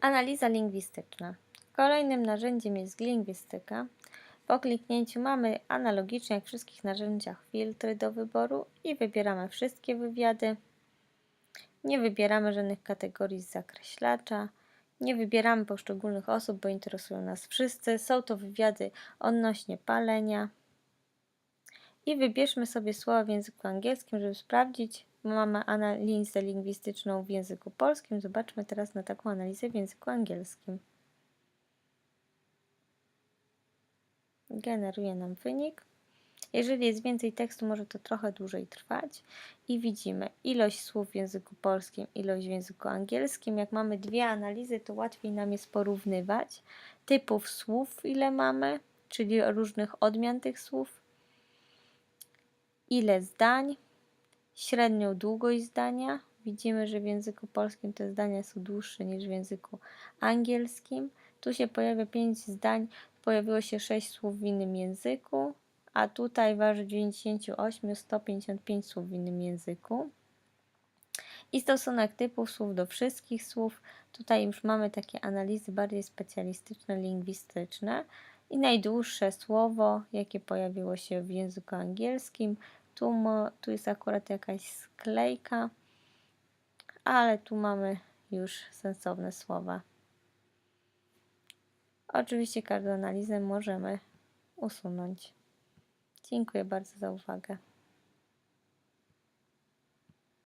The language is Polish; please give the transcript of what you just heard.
Analiza lingwistyczna. Kolejnym narzędziem jest lingwistyka. Po kliknięciu mamy analogicznie jak wszystkich narzędziach filtry do wyboru i wybieramy wszystkie wywiady. Nie wybieramy żadnych kategorii z zakreślacza. Nie wybieramy poszczególnych osób, bo interesują nas wszyscy. Są to wywiady odnośnie palenia. I wybierzmy sobie słowa w języku angielskim, żeby sprawdzić. Mamy analizę lingwistyczną w języku polskim. Zobaczmy teraz na taką analizę w języku angielskim. Generuje nam wynik. Jeżeli jest więcej tekstu, może to trochę dłużej trwać. I widzimy ilość słów w języku polskim, ilość w języku angielskim. Jak mamy dwie analizy, to łatwiej nam jest porównywać typów słów, ile mamy, czyli różnych odmian tych słów, ile zdań, średnią długość zdania. Widzimy, że w języku polskim te zdania są dłuższe niż w języku angielskim. Tu się pojawia 5 zdań, pojawiło się 6 słów w innym języku, a tutaj waży 98 155 słów w innym języku. I stosunek typów słów do wszystkich słów. Tutaj już mamy takie analizy bardziej specjalistyczne, lingwistyczne. I najdłuższe słowo, jakie pojawiło się w języku angielskim. Tu, mo, tu jest akurat jakaś sklejka, ale tu mamy już sensowne słowa. Oczywiście każdą analizę możemy usunąć. Dziękuję bardzo za uwagę.